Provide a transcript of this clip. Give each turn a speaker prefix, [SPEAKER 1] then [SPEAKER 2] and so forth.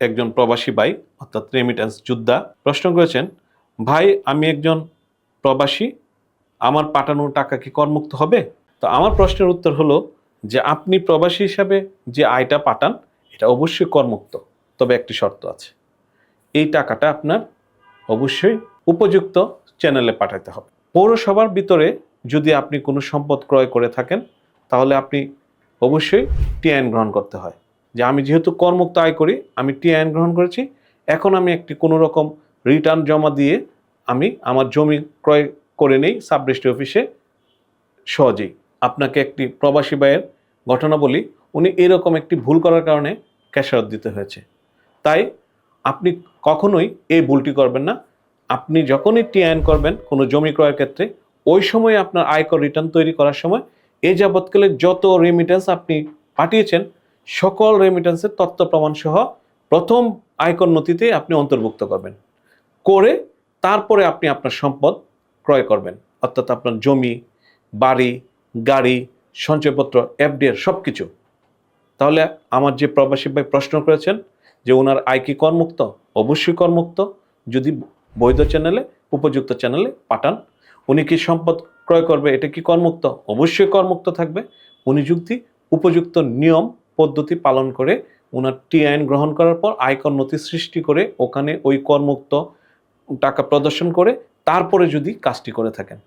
[SPEAKER 1] একজন প্রবাসী ভাই, অর্থাৎ রেমিটেন্স যোদ্ধা, প্রশ্ন করেছেন, ভাই, আমি একজন প্রবাসী, আমার পাঠানো টাকা কি করমুক্ত হবে? তো আমার প্রশ্নের উত্তর হলো যে, আপনি প্রবাসী হিসাবে যে আয়টা পাঠান, এটা অবশ্যই করমুক্ত। তবে একটি শর্ত আছে, এই টাকাটা আপনার অবশ্যই উপযুক্ত চ্যানেলে পাঠাতে হবে। পৌরসভার ভিতরে যদি আপনি কোনো সম্পদ ক্রয় করে থাকেন, তাহলে আপনি অবশ্যই টিআইন গ্রহণ করতে হয়। যে আমি যেহেতু করমুক্ত আয় করি আমি টি আইন গ্রহণ করেছি, এখন আমি একটি কোনো রকম রিটার্ন জমা দিয়ে আমি আমার জমি ক্রয় করে নেই সাব রেজিস্ট্রি অফিসে সহজেই। আপনাকে একটি প্রবাসী ব্যয়ের ঘটনা বলি, উনি এরকম একটি ভুল করার কারণে ক্যাশারত দিতে হয়েছে। তাই আপনি কখনোই এই ভুলটি করবেন না। আপনি যখনই টি আইন করবেন কোনো জমি ক্রয়ের ক্ষেত্রে, ওই সময় আপনার আয়কর রিটার্ন তৈরি করার সময় এই যাবৎকালে যত রেমিটেন্স আপনি পাঠিয়েছেন সকল রেমিটেন্সের তথ্য প্রমাণ সহ প্রথম আয়কর নথিতে আপনি অন্তর্ভুক্ত করবেন। করে তারপরে আপনি আপনার সম্পদ ক্রয় করবেন। অর্থাৎ আপনার জমি, বাড়ি, গাড়ি, সঞ্চয়পত্র এফডিআর সব কিছু তাহলে আমার যে প্রবাসী ভাই প্রশ্ন করেছেন যে ওনার আয় কি করমুক্ত? অবশ্যই করমুক্ত। যদি বৈধ চ্যানেলে উপযুক্ত চ্যানেলে পাঠান, উনি কি সম্পদ ক্রয় করবে, এটা কি করমুক্ত? অবশ্যই করমুক্ত থাকবে। উনি যুক্তি উপযুক্ত নিয়ম পদ্ধতি পালন করে। ওনার টি আইন গ্রহণ করার পর আয়কর নথি সৃষ্টি করে ওখানে ওই করমুক্ত টাকা প্রদর্শন করে, তারপরে যদি কাজটি করে থাকেন।